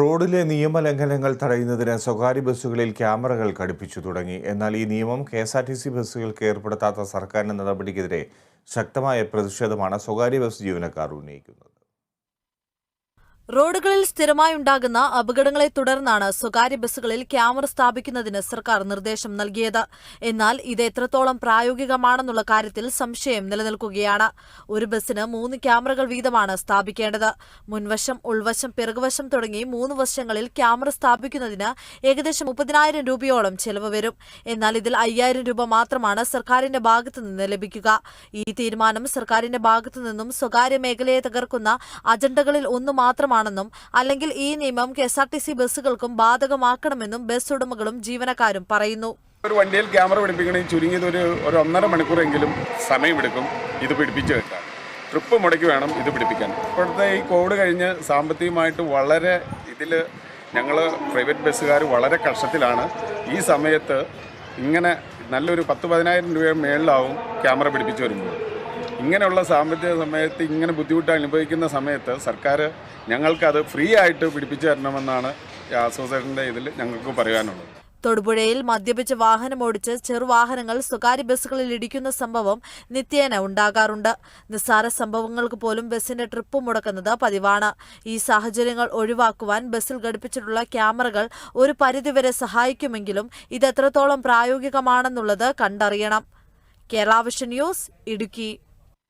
റോഡിലെ നിയമലംഘനങ്ങൾ തടയുന്നതിന് സ്വകാര്യ ബസ്സുകളിൽ ക്യാമറകൾ ഘടിപ്പിച്ചു തുടങ്ങി. എന്നാൽ ഈ നിയമം K S R T C ബസ്സുകൾക്ക് ഏർപ്പെടുത്താത്ത സർക്കാരിന്റെ നടപടിക്കെതിരെ ശക്തമായ പ്രതിഷേധമാണ് സ്വകാര്യ ബസ് ജീവനക്കാർ ഉന്നയിക്കുന്നത്. റോഡുകളിൽ സ്ഥിരമായി ഉണ്ടാകുന്ന അപകടങ്ങളെ തുടർന്നാണ് സ്വകാര്യ ബസ്സുകളിൽ ക്യാമറ സ്ഥാപിക്കുന്നതിന് സർക്കാർ നിർദ്ദേശം നൽകിയത്. എന്നാൽ ഇത് എത്രത്തോളം പ്രായോഗികമാണെന്നുള്ള കാര്യത്തിൽ സംശയം നിലനിൽക്കുകയാണ്. ഒരു ബസ്സിന് മൂന്ന് ക്യാമറകൾ വീതമാണ് സ്ഥാപിക്കേണ്ടത്. മുൻവശം ഉൾവശം പിറകുവശം തുടങ്ങി മൂന്ന് വശങ്ങളിൽ ക്യാമറ സ്ഥാപിക്കുന്നതിന് ഏകദേശം മുപ്പതിനായിരം രൂപയോളം ചെലവ് വരും. എന്നാൽ ഇതിൽ അയ്യായിരം രൂപ മാത്രമാണ് സർക്കാരിന്റെ ഭാഗത്തു നിന്ന് ലഭിക്കുക. ഈ തീരുമാനം സർക്കാരിന്റെ ഭാഗത്തു നിന്നും സ്വകാര്യ മേഖലയെ തകർക്കുന്ന അജണ്ടകളിൽ ഒന്ന് മാത്രമാണെന്നും അല്ലെങ്കിൽ ഈ നിയമം കെ ബസ്സുകൾക്കും ബാധകമാക്കണമെന്നും ബസ് ഉടമകളും ജീവനക്കാരും പറയുന്നു. ഒരു വണ്ടിയിൽ ക്യാമറ പിടിപ്പിക്കണമെങ്കിൽ ചുരുങ്ങിയത് ഒരു ഒരു ഒന്നര മണിക്കൂറെങ്കിലും സമയമെടുക്കും ഇത് പിടിപ്പിച്ചു വെക്കാൻ. ട്രിപ്പ് മുടക്കി വേണം ഇത് പിടിപ്പിക്കാൻ. ഇപ്പോഴത്തെ ഈ കോവിഡ് കഴിഞ്ഞ് സാമ്പത്തികമായിട്ട് വളരെ ഇതിൽ ഞങ്ങൾ പ്രൈവറ്റ് ബസ്സുകാർ വളരെ കഷ്ടത്തിലാണ്. ഈ സമയത്ത് ഇങ്ങനെ നല്ലൊരു പത്ത് പതിനായിരം രൂപ മേളിലാവും ക്യാമറ പിടിപ്പിച്ച് വരുമ്പോൾ. ഇങ്ങനെയുള്ള സാമ്പത്തിക സമയത്ത് ഇങ്ങനെ ബുദ്ധിമുട്ട് അനുഭവിക്കുന്ന സമയത്ത് സർക്കാർ ഞങ്ങൾക്കത് ഫ്രീ ആയിട്ട് പിടിപ്പിച്ചു തരണമെന്നാണ് അസോസിയേഷന്റെ ഇതിൽ ഞങ്ങൾക്ക് പറയാനുള്ളത്. തൊടുപുഴയിൽ മദ്യപിച്ച് വാഹനമോടിച്ച് ചെറുവാഹനങ്ങൾ സ്വകാര്യ ബസ്സുകളിൽ ഇടിക്കുന്ന സംഭവം നിത്യേന ഉണ്ടാകാറുണ്ട്. നിസ്സാര സംഭവങ്ങൾക്ക് പോലും ബസ്സിന്റെ ട്രിപ്പ് മുടക്കുന്നത് പതിവാണ്. ഈ സാഹചര്യങ്ങൾ ഒഴിവാക്കുവാൻ ബസ്സിൽ ഘടിപ്പിച്ചിട്ടുള്ള ക്യാമറകൾ ഒരു പരിധിവരെ സഹായിക്കുമെങ്കിലും ഇത് എത്രത്തോളം പ്രായോഗികമാണെന്നുള്ളത് കണ്ടറിയണം. Kerala vision news Idukki.